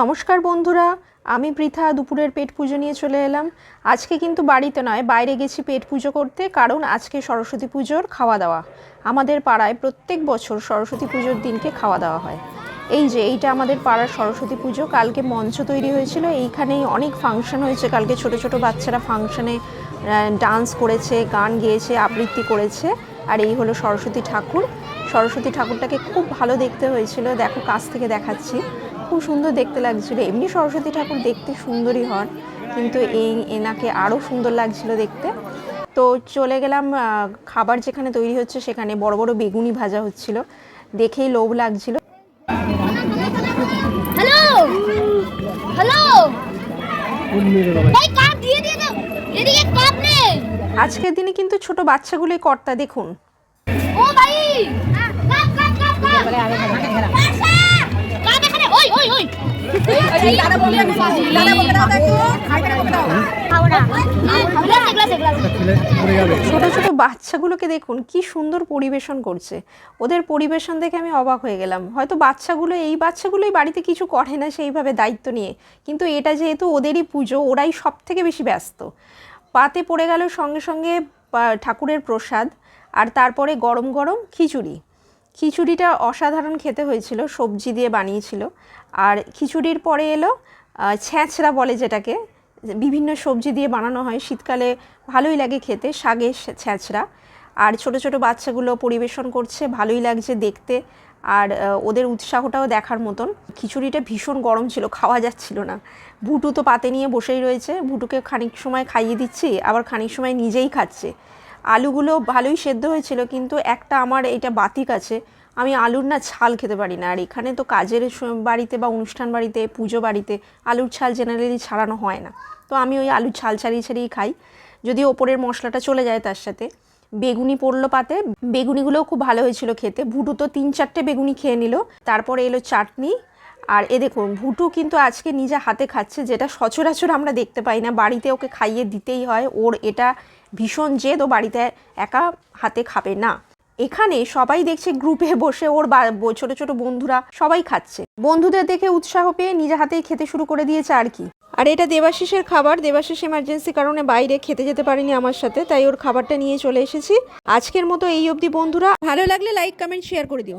নমস্কার বন্ধুরা, আমি পৃথা, দুপুরের পেট পুজো নিয়ে চলে এলাম। আজকে কিন্তু বাড়িতে নয়, বাইরে গেছি পেট পুজো করতে, কারণ আজকে সরস্বতী পুজোর খাওয়া দাওয়া। আমাদের পাড়ায় প্রত্যেক বছর সরস্বতী পুজোর দিনকে খাওয়া দাওয়া হয়। এই যে, এইটা আমাদের পাড়ার সরস্বতী পুজো, কালকে মঞ্চ তৈরি হয়েছিল, এইখানেই অনেক ফাংশন হয়েছে। কালকে ছোট ছোট বাচ্চারা ফাংশনে ডান্স করেছে, গান গেয়েছে, আবৃত্তি করেছে, আর এই হলো সরস্বতী ঠাকুর। সরস্বতী ঠাকুরটাকে খুব ভালো দেখতে হয়েছিল। দেখো, কাছ থেকে দেখাচ্ছি। খুব সুন্দর দেখতে লাগছিল। এমনি সরস্বতী ঠাকুর দেখতে সুন্দরই হন কিন্তু এই এনাকে আরও সুন্দর লাগছিল দেখতে। তো চলে গেলাম খাবার যেখানে তৈরি হচ্ছে সেখানে বড় বড় বেগুনি ভাজা হচ্ছিল। দেখেই লোভ লাগছিল। হ্যালো! হ্যালো! দিয়ে দিয়ে দাও। এদিকে কাপ নেই আজকের দিনে কিন্তু ছোট বাচ্চাগুলোই কর্তা দেখুন। ও ভাই! ছোট ছোট বাচ্চাগুলোকে দেখুন কি সুন্দর পরিবেশন করছে ওদের পরিবেশন দেখে আমি অবাক হয়ে গেলাম হয়তো বাচ্চাগুলো এই বাচ্চাগুলোই বাড়িতে কিছু করে না সেইভাবে দায়িত্ব নিয়ে কিন্তু এটা যেহেতু ওদেরই পুজো ওরাই সব থেকে বেশি ব্যস্ত পাতে পড়ে গেল সঙ্গে সঙ্গে ঠাকুরের প্রসাদ আর তারপরে গরম গরম খিচুড়ি খিচুড়িটা অসাধারণ খেতে হয়েছিল, সবজি দিয়ে বানিয়েছিল। আর খিচুড়ির পরে এলো ছ্যাঁচড়া বলে যেটাকে বিভিন্ন সবজি দিয়ে বানানো হয়। শীতকালে ভালোই লাগে খেতে শাগের ছ্যাঁচড়া। আর ছোট ছোট বাচ্চাগুলো পরিবেশন করছে, ভালোই লাগছে দেখতে। আর ওদের উৎসাহটাও দেখার মতন। খিচুড়িটা ভীষণ গরম ছিল, খাওয়া যাচ্ছিল না। ভুটু তো পাতে নিয়ে বসেই রয়েছে। ভুটুকে খানিক সময় খাইয়ে দিচ্ছি, আবার খানিক সময় নিজেই খাচ্ছে। আলুগুলো ভালোই সেদ্ধ হয়েছিল, কিন্তু একটা আমার এটা বাতিক আছে, আমি আলুর না ছাল খেতে পারি না। আর এখানে তো কাজের বাড়িতে বা অনুষ্ঠান বাড়িতে, পুজো বাড়িতে আলুর ছাল জেনারেলি ছাড়ানো হয় না। তো আমি ওই আলুর ছাল ছাড়িয়ে ছাড়িয়ে খাই। যদি ওপরের মশলাটা চলে যায় তার সাথে, বেগুনি পড়ল পাতে, বেগুনিগুলোও খুব ভালো হয়েছিল খেতে। ভুটু তো তিন চারটে বেগুনি খেয়ে নিল, তারপরে এলো চাটনি আর এ দেখুন ভুটু কিন্তু আজকে নিজে হাতে খাচ্ছে, যেটা সচরাচর আমরা দেখতে পাই না। বাড়িতে ওকে খাইয়ে দিতেই হয়, ওর এটা ভীষণ জেদ, ও বাড়িতে একা হাতে খাবে না। এখানে সবাই দেখছে গ্রুপে বসে ওর ছোট ছোট বন্ধুরা সবাই খাচ্ছে। বন্ধুদের দেখে উৎসাহ পেয়ে নিজে হাতেই খেতে শুরু করে দিয়েছে আর কি। আর এটা দেবাশিসের খাবার, দেবাশিস এমার্জেন্সি কারণে বাইরে খেতে যেতে পারিনি আমার সাথে, তাই ওর খাবারটা নিয়ে চলে এসেছি। আজকের মতো এই অবধি বন্ধুরা, ভালো লাগলে লাইক কমেন্ট শেয়ার করে দিও।